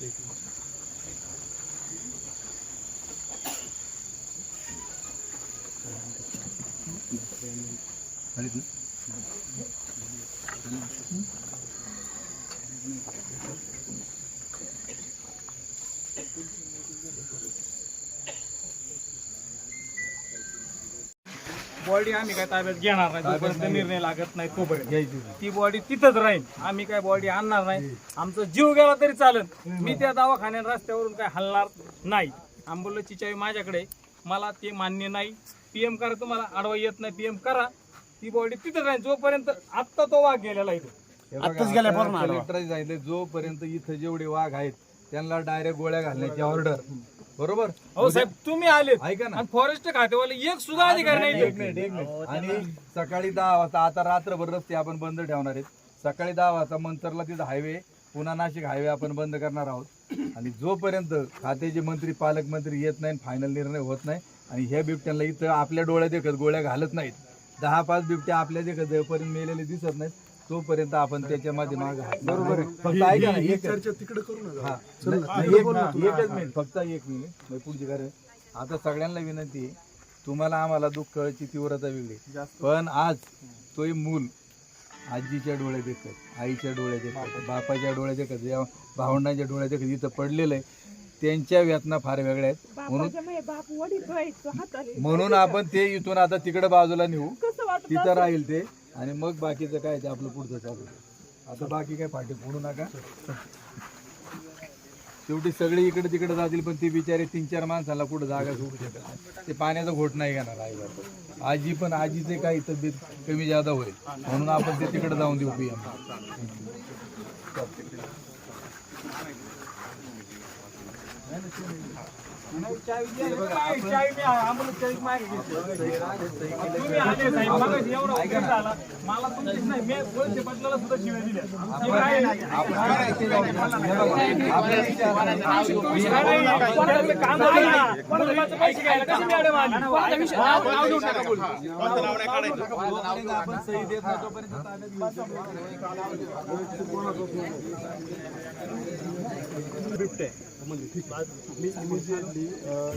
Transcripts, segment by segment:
auflegen muss. Halten. Body आम्ही काय ताब्यात घेणार नाही. जोपर्यंत निर्णय लागत नाही तोपर्यंत ती बॉडी तिथंच राहील आम्ही काय बॉडी आणणार नाही. आमचा जीव गेला तरी चालेल. मी त्या दवाखान्यात रस्त्यावरून काय हलणार नाही. आंबोलची चावी माझ्याकडे. मला ते मान्य नाही. पीएम करा तुम्हाला. अडवा येत नाही. पीएम करा. ती बॉडी तिथंच राहील जोपर्यंत आत्ता तो वाघ गेलेला इथे. गेल्या सांगितलं जोपर्यंत इथं जेवढे वाघ आहेत त्यांना डायरेक्ट गोळ्या घालण्याची ऑर्डर बरोबर? हो साहेब तुम्ही आले ऐका ना. आणि फॉरेस्ट खातेवाले एक सुद्धा अधिकारी नाही. एक मिनिट एक मिनिट. आणि सकाळी दहा वाजता आता रात्रभर रस्ते आपण बंद ठेवणार आहेत. सकाळी दहा वाजता मंतरला तिथं हायवे पुन्हा नाशिक हायवे आपण बंद करणार आहोत. आणि जोपर्यंत खात्याचे मंत्री पालकमंत्री येत नाही फायनल निर्णय होत नाही आणि ह्या बिबट्यांना इथं आपल्या डोळ्यात देखत गोळ्या घालत नाहीत. दहा पाच बिबट्या आपल्या देखत जोपर्यंत मेलेले दिसत नाहीत तोपर्यंत आपण त्याच्यामध्ये माग बरोबर फक्त ऐका ना एक तिकडे करू नका. हा. नाही, एक मिनिट, एकच मिनिट फक्त एक मिनिट. पुढची कार्य आता सगळ्यांना विनंती आहे तुम्हाला आम्हाला दुःखाची तीव्रता वेगळी पण आज तोही मूल आजीच्या डोळ्यात देखत आईच्या डोळ्यात देखत बापाच्या. डोळ्यात देखत या भावंडांच्या डोळ्यात देखत इथं पडलेलं आहे. त्यांच्या वेदना फार वेगळ्या आहेत. म्हणून म्हणून आपण ते इथून आता तिकडे बाजूला नेऊ. तिथं राहील ते. आणि मग बाकीचं काय ते आपलं पुढचं चालू आता बाकी काय पाठी फोडू नका. शेवटी सगळे इकडे तिकडे जातील पण ते बिचारे तीन चार माणसाला कुठं जागा सोडू शकत ते पाण्याचा घोट नाही घेणार आई आजी पण आजीचे काही तब्येत कमी जादा होईल. म्हणून आपण ते तिकडे जाऊन देऊ पीएम चावी द्या. काय चावी मी आम्हाला चावी मागितली. तुम्ही आले साहेब, मगाशी एवढा उशीर झाला. मला तुमचीच नाही, मी वळसे पाटलाला सुद्धा शिव्या दिल्या. काम पैसे घ्यायला कशी मॅडम आली? बिबटे म्हणजे ठीक आहे. मी इमिजिएटली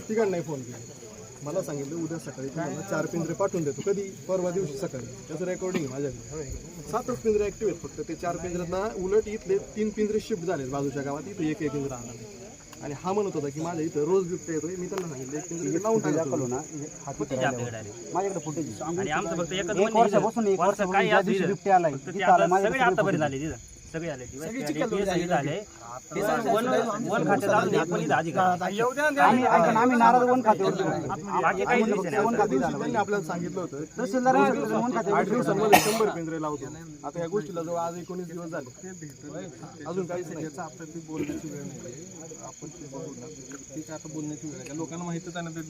तिघांनाही नाही फोन केले. मला सांगितलं उद्या सकाळी तुम्हाला चार पिंजरे पाठवून देतो. कधी? परवा दिवशी सकाळी. त्याचं रेकॉर्डिंग आहे माझ्याकडे. सातच पिंजरे ऍक्टिव्ह आहेत फक्त. ते चार पिंजऱ्यात ना उलट इथले तीन पिंजरे शिफ्ट झालेत बाजूच्या गावात. इथं एक एक पिंजरा आणला. आणि हा म्हणत होता की माझ्या इथं रोज बिबट्या येतोय. मी त्यांना सांगितलं एक पिंजरे लावून टाकलो ना. माझ्याकडे फुटेज आणि आमचं फक्त एकच एक वर्षापासून एक वर्ष काही बिबटे आलाय सगळे आतापर्यंत आले तिथं. सगळे आले सगळे वन वन खात्यात आम्ही नाराज वन. वन खाते. आपल्याला सांगितलं होतं. तहसीलदार वन आठ दिवसांमध्ये शंभर पिंजरे लावतो. आता या गोष्टीला जवळ आज एकोणीस दिवस झाले. अजून काहीच नाही. आपल्या ती बोलण्याची वेळ नाही आपण ते आता बोलण्याची वेळ आहे. लोकांना माहितच आहे ना ते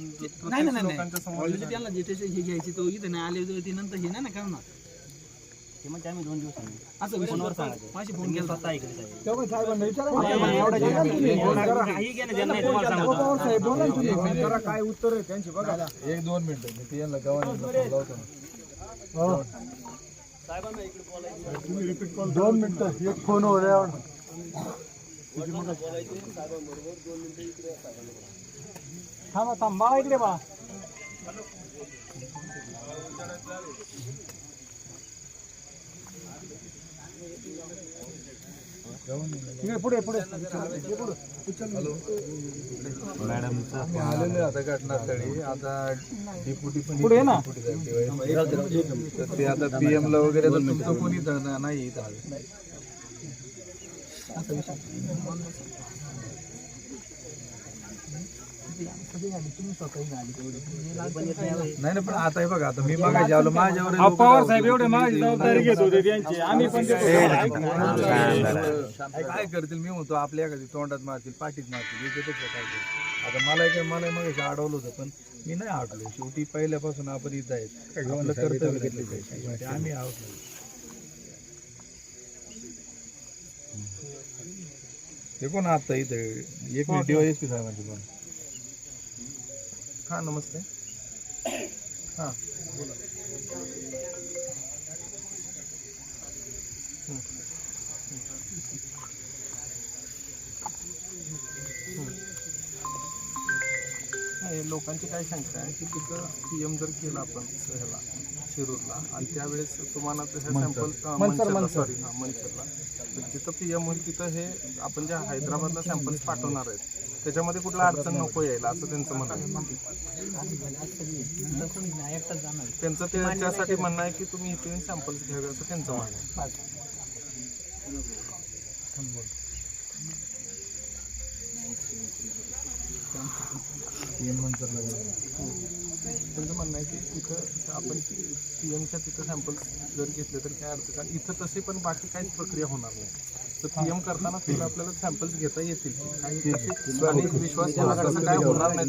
लोकांच्या समोर त्यांना हे घ्यायचे तो इथे नाही आले ते नंतर हे नाही ना करणार. ते म्हणजे आम्ही दोन दिवसांनी असं विषय फोनवर सांगायचं? माझी फोन केला. स्वतः इकडे साहेब. फोन काही घेणं देणं नाही तुम्हाला सांगतो काय उत्तर आहे त्यांची बघा एक दोन मिनिटं मी ते यांना गव्हाणीला लावतो ना. दोन मिनिटं एक फोन हो थांबा थांब इकडे बा पुढे पुढे मी आलेलो आता घटनास्थळी आता डिप्युटी पण पुढे ना. तर ते आता पीएम ला वगैरे कोणी नाही. नाही नाही पण आता हे बघा आता मी बघायचे आलो माझ्यावर अहो, पवार साहेब एवढे माझी जबाबदारी घेत होते त्यांची. आम्ही पण. काय करतील? मी म्हणतो आपल्या एखादी तोंडात मारतील पाठीत मारतील याच्यापेक्षा काय करतील? आता मला काय मला मग अडवलं होतं पण मी नाही अडलो शेवटी पहिल्यापासून आपण इथं आहेत. आपलं कर्तव्य घेतलं पाहिजे. आम्ही आहोत. हे कोण आता इथं? एक मिनिट डीवायएसपी साहेबांची पण हा नमस्ते. हा. नाही लोकांची काय शंका आहे की तिथं पीएम जर केलं आपण ह्याला शिरूरला आणि त्यावेळेस तुम्हाला ते हे सॅम्पल सॉरी हा मनसरला तर जिथं पीएम होईल तिथं हे आपण ज्या हैदराबादला सॅम्पल्स पाठवणार आहेत त्याच्यामध्ये कुठला अडचण नको यायला असं त्यांचं म्हणणं आहे. त्यांचं ते म्हणणं आहे की तुम्ही इथे येऊन सॅम्पल्स घ्यावे असं त्यांचं म्हणणं आहे. त्यांचं म्हणणं आहे की तिथं आपण पी एमच्या तिथं सॅम्पल जर घेतले तर काय अर्थ कारण इथं तसे पण बाकी काहीच प्रक्रिया होणार नाही. तर पी एम करताना तिथं आपल्याला सॅम्पल्स घेता येतील. काही तसे आणि विश्वास काय होणार नाही.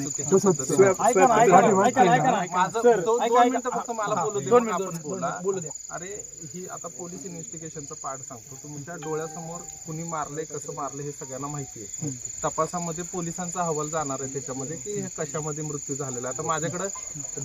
माझं दोन. मिनिटं फक्त मला बोलू दे आपण बोला. अरे ही आता पोलीस इन्व्हेस्टिगेशनचं पार्ट सांगतो. तुमच्या डोळ्यासमोर कुणी मारले कसं मारले हे सगळ्यांना माहिती आहे. तपासामध्ये पोलिसांचा अहवाल जाणार आहे त्याच्यामध्ये की कशामध्ये मृत्यू झालेला आता माझ्याकडं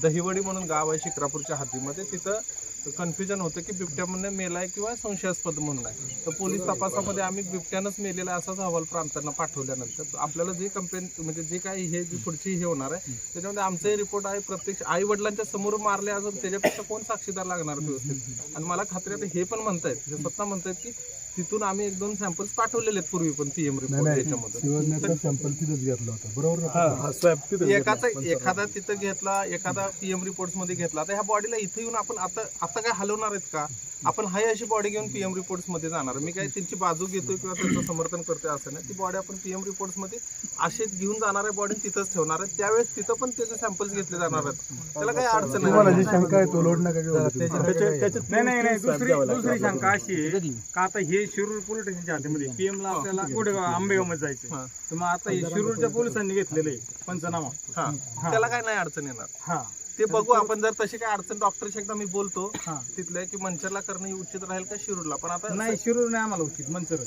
दहिवडी म्हणून गाव आहे शिक्रापूरच्या हद्दीमध्ये. तिथं कन्फ्युजन होतं की बिबट्यामध्ये मेलाय किंवा संशयास्पद म्हणून आहे तर पोलीस तपासामध्ये आम्ही बिबट्यानंच मेलेला आहे असाच अहवाल प्रांतांना पाठवल्यानंतर. आपल्याला जे कंप्लेन म्हणजे जे काही हे जी पुढची हे होणार आहे त्याच्यामध्ये आमचाही रिपोर्ट आहे प्रत्यक्ष आई वडिलांच्या समोर मारले अजून त्याच्यापेक्षा कोण साक्षीदार लागणार व्यवस्थित? आणि मला खात्री आहे हे पण म्हणतायत स्वतः म्हणतायत की तिथून आम्ही एक दोन सॅम्पल्स पाठवलेले आहेत पूर्वी पण पीएम रिपोर्ट याच्यामध्ये. सॅम्पल तिथंच घेतला होता. बरोबर एकाचा एखादा तिथं घेतला एखादा पीएम रिपोर्टमध्ये घेतला. तर ह्या बॉडीला इथे येऊन आपण आता आता काय हलवणार आहेत का? आपण हाय अशी बॉडी घेऊन पीएम रिपोर्ट्समध्ये जाणार. मी काय त्यांची बाजू घेतोय किंवा त्यांचं समर्थन करतोय असं नाही. ती बॉडी आपण पीएम रिपोर्ट्समध्ये अशीच घेऊन जाणार आहे बॉडी तिथंच ठेवणार आहे. त्यावेळेस तिथं पण त्याचे सॅम्पल्स घेतले जाणार आहेत. त्याला काही अडचण नाही. शंका आहे तो लोड नका नाही नाही नाही. दुसरी दुसरी शंका अशी आहे का आता हे शिरूर पोलीस स्टेशनच्या हातीमध्ये पीएम ला आपल्याला कुठे आंबेगावमध्ये जायचं तर मग आता हे शिरूरच्या पोलिसांनी घेतलेलं आहे पंचनामा. हा. त्याला काय नाही अडचण येणार. हा. ते बघू आपण जर तशी काय अडचण डॉक्टरशी एकदा मी बोलतो हा. तिथल्या की मंचरला करणं उचित राहील का शिरूरला? पण आता नाही शिरूर नाही आम्हाला उचित मंचर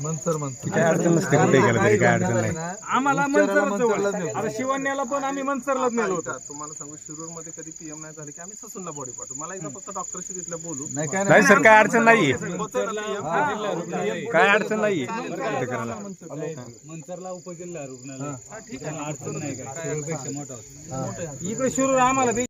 मनसर मनसर काय अडचण नसते कुठे गेलं तरी काय अडचण नाही आम्हाला मंचरच जवळ आता शिवण्याला पण आम्ही मंचरलाच नेलो होतो. तुम्हाला सांगू शिरूरमध्ये कधी पीएम नाही झाले की आम्ही ससूनला बॉडी पाठवू. मला एकदा फक्त डॉक्टरशी तिथल्या बोलू. नाही काय नाही सर काय अडचण नाहीये. होतं ना PM? काय अडचण करायला? मंचरला उपजिल्हा रुग्णालय हा, ठीक आहे. अडचण नाही काय. इकडे शिरूर आम्हाला